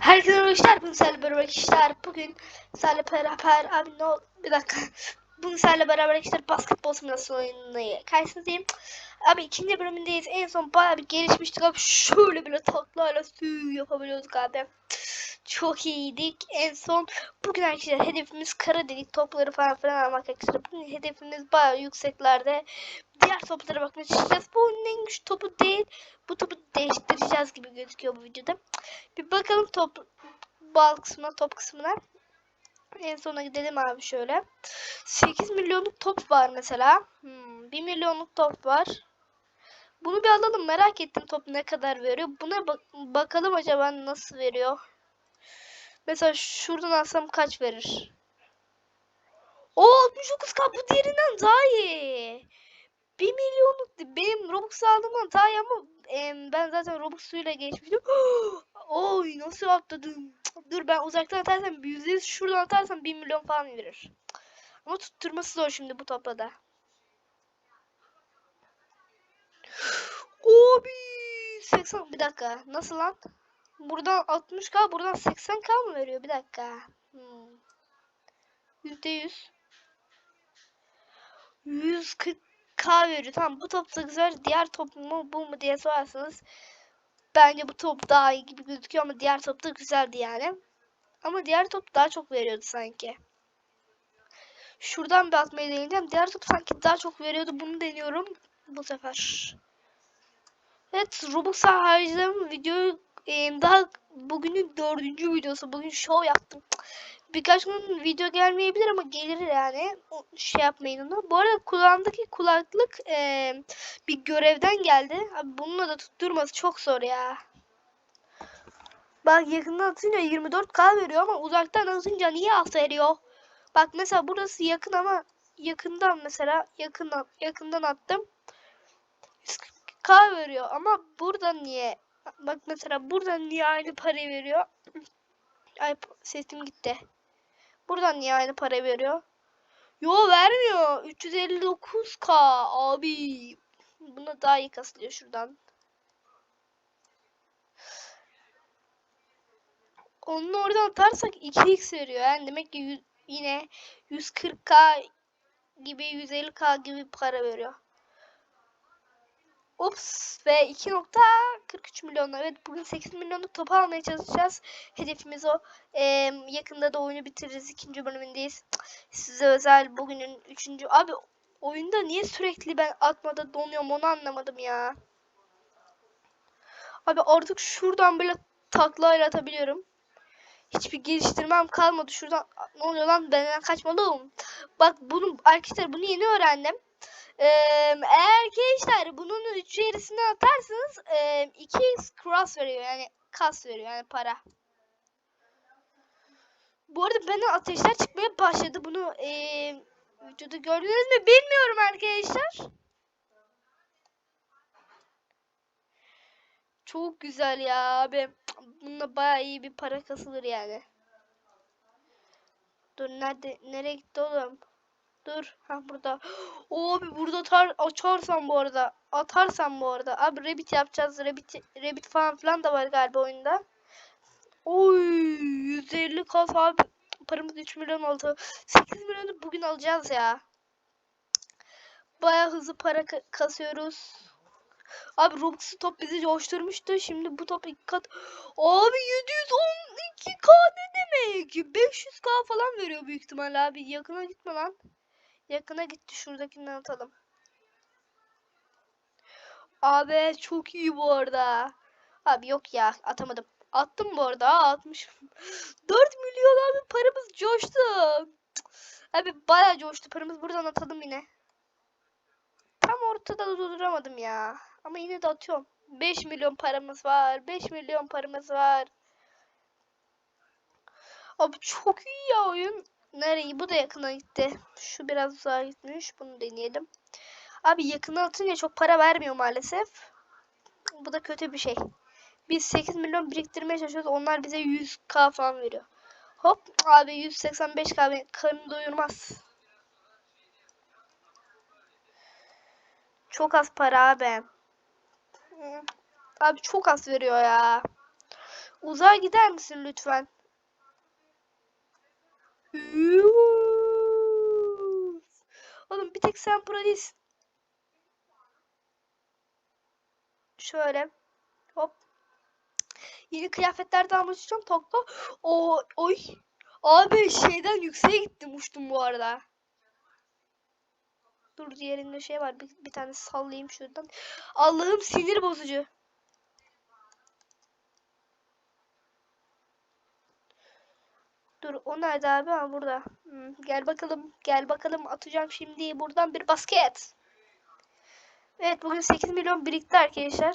Herkese merhaba arkadaşlar. Bugün sizlerle beraber arkadaşlar. Bugün sizlerle beraber abi ne oldu? Bir dakika. Bugün sizlerle beraber arkadaşlar basketbol simülasyonu oyununu karşınızdayım. Abi ikinci bölümündeyiz. En son bayağı bir gelişmiştik abi. Şöyle bile taklayla sü yapabiliyorduk abi. Çok iyiydik. En son bugün arkadaşlar hedefimiz kara delik topları falan filan almak arkadaşlar. Bugün hedefimiz bayağı yükseklerde. Diğer toplara bakmaya çalışacağız. Bu oyunun en güçlü topu değil. Bu topu değiştireceğiz gibi gözüküyor bu videoda. Bir bakalım top bal kısmına, top kısmına. En sona gidelim abi şöyle. 8 milyonluk top var mesela. Hmm, 1 milyonluk top var. Bunu bir alalım. Merak ettim top ne kadar veriyor. Buna bak bakalım acaba nasıl veriyor. Mesela şuradan alsam kaç verir? O 69k bu diğerinden daha iyi. 1 milyonluk benim Robux aldığımdan daha iyi ama em, ben zaten Robux suyla geçmiştim. Oy nasıl atladım. Dur ben uzaktan atarsam %100 şuradan atarsam 1 milyon falan verir. Ama tutturması zor şimdi bu topla da. Abi 80 bir dakika nasıl lan? Buradan 60k buradan 80k mı veriyor bir dakika. Hmm. %100 140k veriyor. Tamam bu top da güzel. Diğer top mu bu mu diye sorarsanız bence bu top daha iyi gibi gözüküyor ama diğer top da güzeldi yani. Ama diğer top daha çok veriyordu sanki. Şuradan bir atmayı deneyeceğim. Diğer top sanki daha çok veriyordu. Bunu deniyorum bu sefer. Evet Robux'a harcadığım videoyu e, daha bugünün dördüncü videosu. Bugün show yaptım. Birkaç gün video gelmeyebilir ama gelir yani. Şey yapmayın onu. Bu arada kulağımdaki kulaklık e, bir görevden geldi. Abi bununla da tutturması çok zor ya. Bak yakından atınca 24k veriyor ama uzaktan atınca niye az veriyor? Bak mesela burası yakın ama yakından mesela yakından yakından attım. 140k veriyor ama buradan niye? Bak mesela buradan niye aynı parayı veriyor? Ay sesim gitti. Buradan niye aynı para veriyor? Yo vermiyor. 359k abi. Buna daha iyi kasılıyor şuradan. Onu oradan atarsak 2x veriyor. Yani demek ki yine 140k gibi 150k gibi para veriyor. Ups ve 2.43 milyon. Evet bugün 8 milyonluk topu almaya çalışacağız. Hedefimiz o. Ee, yakında da oyunu bitiririz. ikinci bölümündeyiz. Size özel bugünün üçüncü. Abi oyunda niye sürekli ben atmada donuyorum onu anlamadım ya. Abi artık şuradan böyle taklayla atabiliyorum. Hiçbir geliştirmem kalmadı. Şuradan ne oluyor lan benden kaçmalıyım. Bak bunu arkadaşlar bunu yeni öğrendim. Ee, eğer gençler bunun içerisine atarsanız e, 2x cross veriyor yani kas veriyor yani para. Bu arada bana ateşler çıkmaya başladı. Bunu e, videoda gördünüz mü bilmiyorum arkadaşlar. Çok güzel ya abi. Bununla bayağı iyi bir para kasılır yani. Dur nerede nereye gitti oğlum? Dur. Ha burada. Oo, abi burada atar, açarsam bu arada. Atarsam bu arada. Abi rabbit yapacağız. Rabbit, rabbit falan filan da var galiba oyunda. Oy 150 kas abi. Paramız 3 milyon oldu. 8 milyonu bugün alacağız ya. Baya hızlı para ka kasıyoruz. Abi Robux'u top bizi coşturmuştu. Şimdi bu top iki kat. Abi 712k ne demek? 500k falan veriyor büyük ihtimalle abi. Yakına gitme lan. Yakına gitti. Şuradakinden atalım. Abi çok iyi bu arada. Abi yok ya atamadım. Attım bu arada. Atmışım. 4 milyon abi paramız coştu. Abi bayağı coştu. Paramız buradan atalım yine. Tam ortada durduramadım ya. Ama yine de atıyorum. 5 milyon paramız var. 5 milyon paramız var. Abi çok iyi ya oyun. Nereye? Bu da yakına gitti. Şu biraz uzağa gitmiş. Bunu deneyelim. Abi yakına atınca çok para vermiyor maalesef. Bu da kötü bir şey. Biz 8 milyon biriktirmeye çalışıyoruz. Onlar bize 100k falan veriyor. Hop abi 185k beni karnını doyurmaz. Çok az para abi. Abi çok az veriyor ya. Uzağa gider misin lütfen? Oğlum bir tek sen pro. Şöyle. Hop. Yeni kıyafetler de almak istiyorum. Topla. O oy. Abi şeyden yükseğe gittim uçtum bu arada. Dur diğerinde şey var. Bir, bir tane sallayayım şuradan. Allah'ım sinir bozucu. Dur o nerede abi? Ha burada. Hmm, gel bakalım. Gel bakalım. Atacağım şimdi buradan bir basket. Evet bugün 8 milyon birikti arkadaşlar.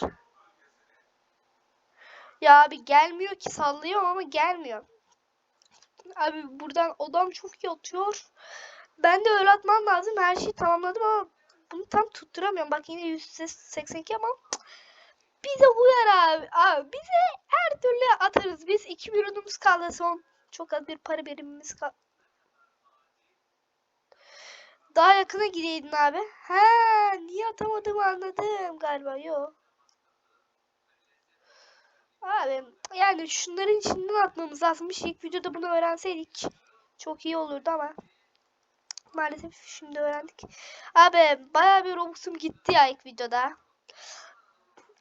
Ya abi gelmiyor ki sallıyorum ama gelmiyor. Abi buradan odam çok iyi atıyor. Ben de öyle atmam lazım. Her şeyi tamamladım ama bunu tam tutturamıyorum. Bak yine 182 ama bize uyar abi. Abi bize her türlü atarız. Biz 2 milyonumuz kaldı son. Çok az bir para birimimiz kaldı. Daha yakına gideydin abi. Ha, niye atamadığımı anladım galiba. Yok. Abi yani şunların içinden atmamız lazımmış. İlk videoda bunu öğrenseydik çok iyi olurdu ama maalesef şimdi öğrendik. Abi bayağı bir Robux'um gitti ya ilk videoda.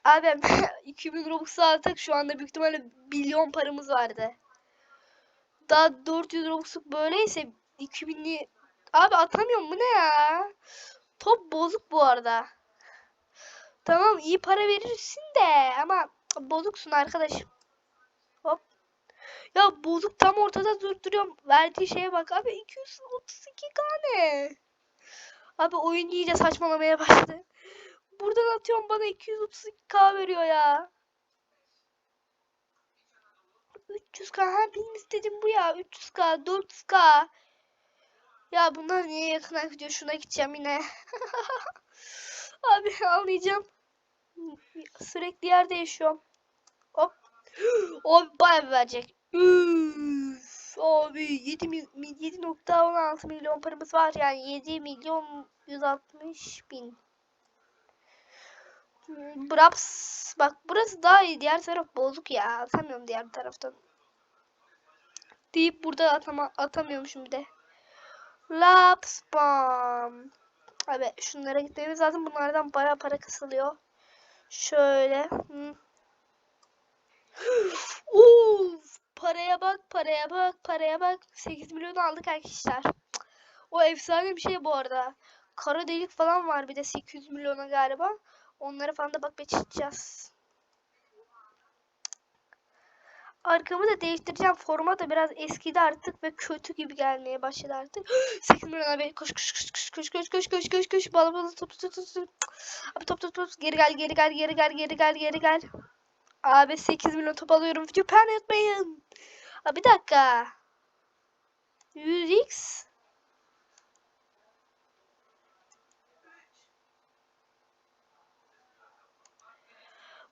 Abi 2000 Robux aldık şu anda büyük ihtimalle milyon paramız vardı. Daha 400 Robux'luk böyleyse 2000'li Abi atamıyorum bu ne ya? Top bozuk bu arada. Tamam iyi para verirsin de ama bozuksun arkadaşım. Hop. Ya bozuk tam ortada durduruyorum. Verdiği şeye bak abi 232 tane. Abi oyun iyice saçmalamaya başladı. Buradan atıyorum bana 232k veriyor ya. 300k ha benim istediğim bu ya 300k 400k. Ya bunlar niye yakına gidiyor şuna gideceğim yine. Abi anlayacağım. Sürekli yer değişiyorum. Hop. Abi bayağı verecek. Üf. Abi 7 7.16 milyon paramız var yani 7 milyon 160 bin. Braps bak burası daha iyi diğer taraf bozuk ya atamıyorum diğer taraftan. Deyip burada atama atamıyormuşum bir de. Laps bam. Abi şunlara gitmemiz lazım. Bunlardan bayağı para kısılıyor. Şöyle. Uf, paraya bak, paraya bak, paraya bak. 8 milyon aldık arkadaşlar. O efsane bir şey bu arada. Kara delik falan var bir de 800 milyona galiba. Onlara falan da bak geçeceğiz. Arkamı da değiştireceğim. Forma da biraz eskidi artık ve kötü gibi gelmeye başladı artık. 8 milyon abi koş koş koş koş koş koş koş koş koş koş bala bala top top top top. Top top top geri gel geri gel geri gel geri gel geri gel. Abi 8 milyon top alıyorum. Video unutmayın. Abi bir dakika. 100x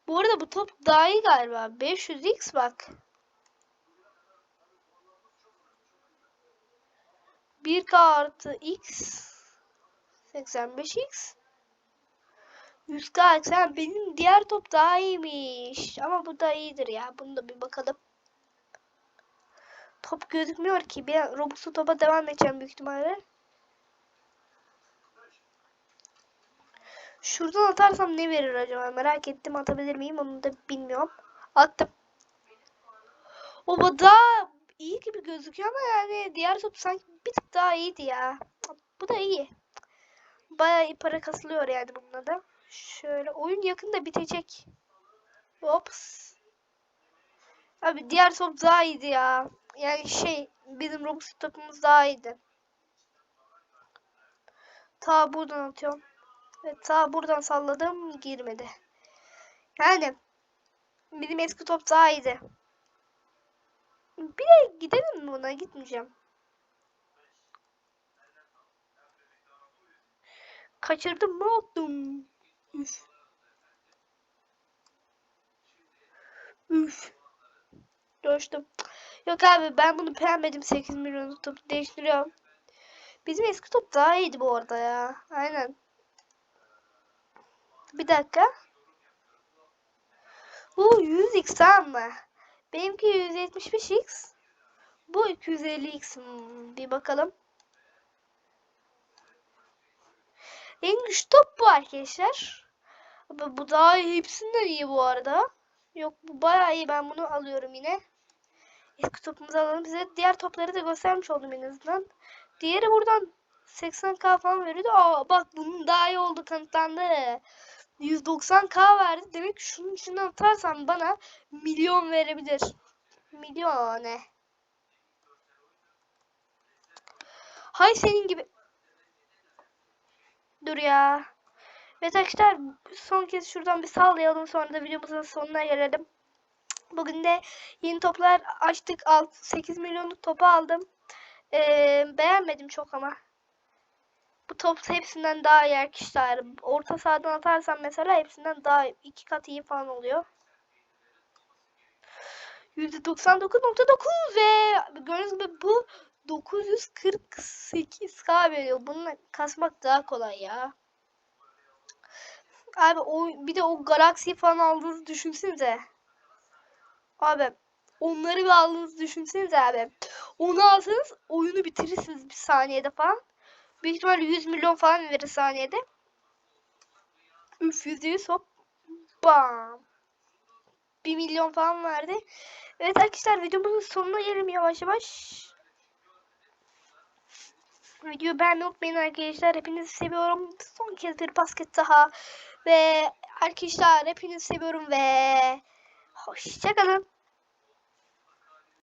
Bu arada bu top daha iyi galiba. 500x bak. 1k artı x 85x 100k sen benim diğer top daha iyiymiş. Ama bu da iyidir ya. Bunu da bir bakalım. Top gözükmüyor ki. Bir Robux'u topa devam edeceğim büyük ihtimalle. Şuradan atarsam ne verir acaba? Merak ettim. Atabilir miyim? Onu da bilmiyorum. Attım. O daha iyi gibi gözüküyor ama yani diğer top sanki bir tık daha iyiydi ya. Bu da iyi. Bayağı iyi para kasılıyor yani bununla da. Şöyle oyun yakında bitecek. Ops. Abi diğer top daha iyiydi ya. Yani şey bizim Robux topumuz daha iyiydi. Ta buradan atıyorum. Ve ta buradan salladım girmedi. Yani bizim eski top daha iyiydi. Bir de gidelim mi buna? Gitmeyeceğim. Kaçırdım mı oldum? Üf. Üf. Coştum. Yok abi ben bunu beğenmedim 8 milyon top değiştiriyorum. Bizim eski top daha iyiydi bu arada ya. Aynen. Bir dakika. Bu 100x tamam? Benimki 175x. Bu 250x. Hmm, bir bakalım. En güçlü top bu arkadaşlar. Abi bu daha iyi. Hepsinden iyi bu arada. Yok bu bayağı iyi. Ben bunu alıyorum yine. Eski topumuzu alalım. Size diğer topları da göstermiş oldum en azından. Diğeri buradan 80k falan veriyordu. Aa bak bunun daha iyi oldu kanıtlandı. 190k verdi. Demek ki şunun içinden atarsam bana milyon verebilir. Milyon ne? Hay senin gibi. Dur ya. Evet arkadaşlar son kez şuradan bir sallayalım sonra da videomuzun sonuna gelelim. Bugün de yeni toplar açtık. 6, 8 milyonluk topu aldım. Ee, beğenmedim çok ama. Bu top hepsinden daha iyi arkadaşlar. Orta sahadan atarsam mesela hepsinden daha iki kat iyi falan oluyor. %99.9 ve gördüğünüz gibi bu 948k veriyor. Bununla kasmak daha kolay ya. Abi o bir de o Galaxy falan aldığınızı düşünsenize. Abi onları bir aldığınızı düşünsenize abi. Onu alsanız oyunu bitirirsiniz bir saniyede falan. Büyük ihtimalle 100 milyon falan verir saniyede. Üf %100 hop. Bam. 1 milyon falan verdi. Evet arkadaşlar videomuzun sonuna gelelim yavaş yavaş. Videoyu beğenmeyi unutmayın arkadaşlar. Hepinizi seviyorum. Son kez bir basket daha. Ve arkadaşlar hepinizi seviyorum ve hoşçakalın.